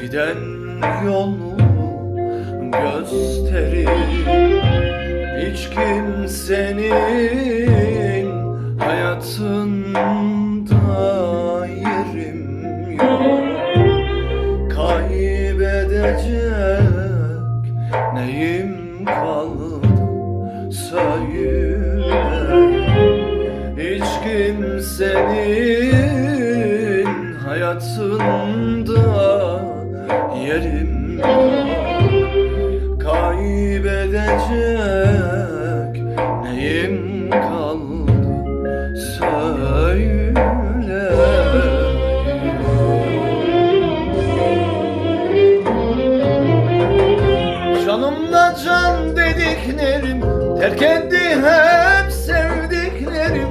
giden yolu gösterir. Hiç kimsenin hayatında yerim yok. Kaybedecek neyim kaldı söyle. Hiç kimsenin hayatında yerim Kaybedecek neyim kaldı? Söyle. Canımda can dediklerim Terk etti hep sevdiklerim.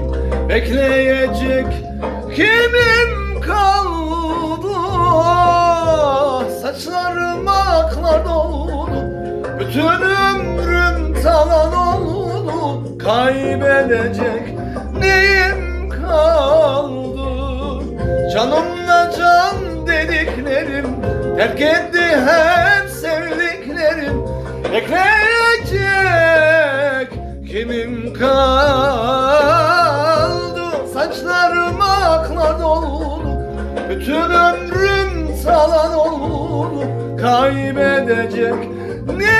Bekleyecek kimim Bütün ömrüm talan oldu Kaybedecek neyim kaldı? Canımla can dediklerim Terk etti hep sevdiklerim. Bekleyecek kimim kaldı? Saçlarım akla doldu Bütün ömrüm talan oldu Kaybedecek ne